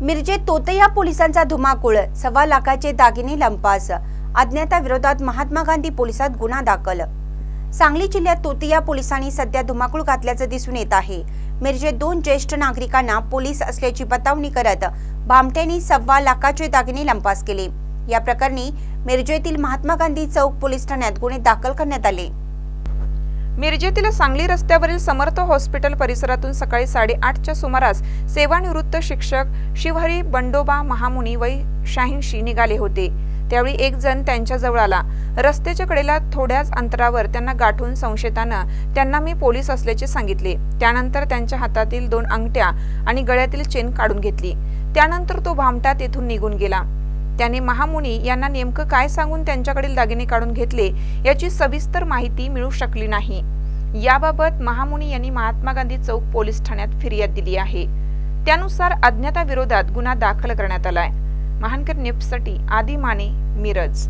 मिरजे तोतया पोलिसांचा धुमाकूळ सव्वा लाखाचे दागिने लंपास अज्ञाताविरोधात महात्मा गांधी पोलिसात गुन्हा दाखल. सांगली जिल्ह्यात तोतया पोलिसांनी सध्या धुमाकूळ घातल्याचं दिसून येत आहे. मिरजे दोन ज्येष्ठ नागरिकांना पोलीस असल्याची बतावणी करत भामट्यांनी सव्वा लाखाचे दागिने लंपास केले. या प्रकरणी मिरजेतील महात्मा गांधी चौक पोलीस ठाण्यात गुन्हे दाखल करण्यात आले. मिरजेतील सांगली रस्त्यावरील समर्थ हॉस्पिटल परिसरातून सकाळी साडेआठच्या सुमारास सेवानिवृत्त शिक्षक शिवहरी बंडोबा महामुनी वय शहाऐंशी निघाले होते. त्यावेळी एक जण त्यांच्या जवळ आला. रस्त्याच्या कडेला थोड्याच अंतरावर त्यांना गाठून संशयतानं त्यांना मी पोलीस असल्याचे सांगितले. त्यानंतर त्यांच्या हातातील दोन अंगठ्या आणि गळ्यातील चेन काढून घेतली. त्यानंतर तो भामटा तेथून निघून गेला. त्याने महामुनी यांना नेमकं काय सांगून त्यांच्याकडील दागिने काढून घेतले याची सविस्तर माहिती मिळू शकली नाही. याबाबत महामुनी यांनी महात्मा गांधी चौक पोलीस ठाण्यात फिर्याद दिली आहे. त्यानुसार अज्ञाताविरोधात गुन्हा दाखल करण्यात आलाय. महानकर न्यूजसाठी आदी माने मिरज.